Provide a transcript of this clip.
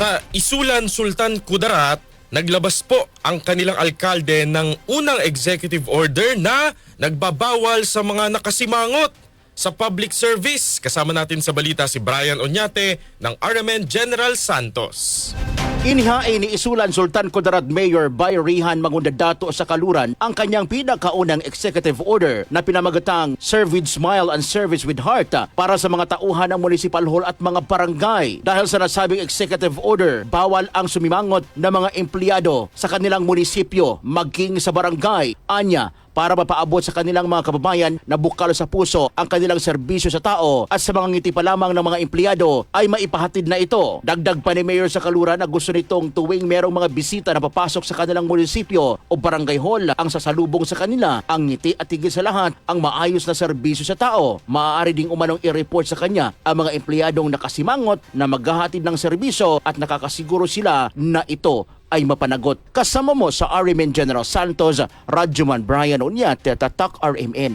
Sa Isulan Sultan Kudarat, naglabas po ang kanilang alkalde ng unang executive order na nagbabawal sa mga nakasimangot sa public service. Kasama natin sa balita si Brian Oñate ng RMN General Santos. Inihain ni Isulan Sultan Kudarat Mayor Bay Rihan Mangundadato sa Kaluran ang kanyang pinakaunang executive order na pinamagatang Serve with Smile and Service with Heart ah, para sa mga tauhan ng municipal hall at mga barangay. Dahil sa nasabing executive order, bawal ang sumimangot ng mga empleyado sa kanilang munisipyo maging sa barangay. Anya, para mapaabot sa kanilang mga kababayan na bukal sa puso ang kanilang serbisyo sa tao at sa mga ngiti pa lamang ng mga empleyado ay maipahatid na ito. Dagdag pa ni Mayor sa Kaluran na gusto nitong tuwing merong mga bisita na papasok sa kanilang munisipyo o barangay hall ang sasalubong sa kanila ang ngiti at higit sa lahat ang maayos na serbisyo sa tao. Maaari ding umanong i-report sa kanya ang mga empleyadong nakasimangot na maghahatid ng serbisyo at nakakasiguro sila na ito ay mapanagot. Kasama mo sa RMN General Santos, Radyoman Brian Unyate, Tatak RMN.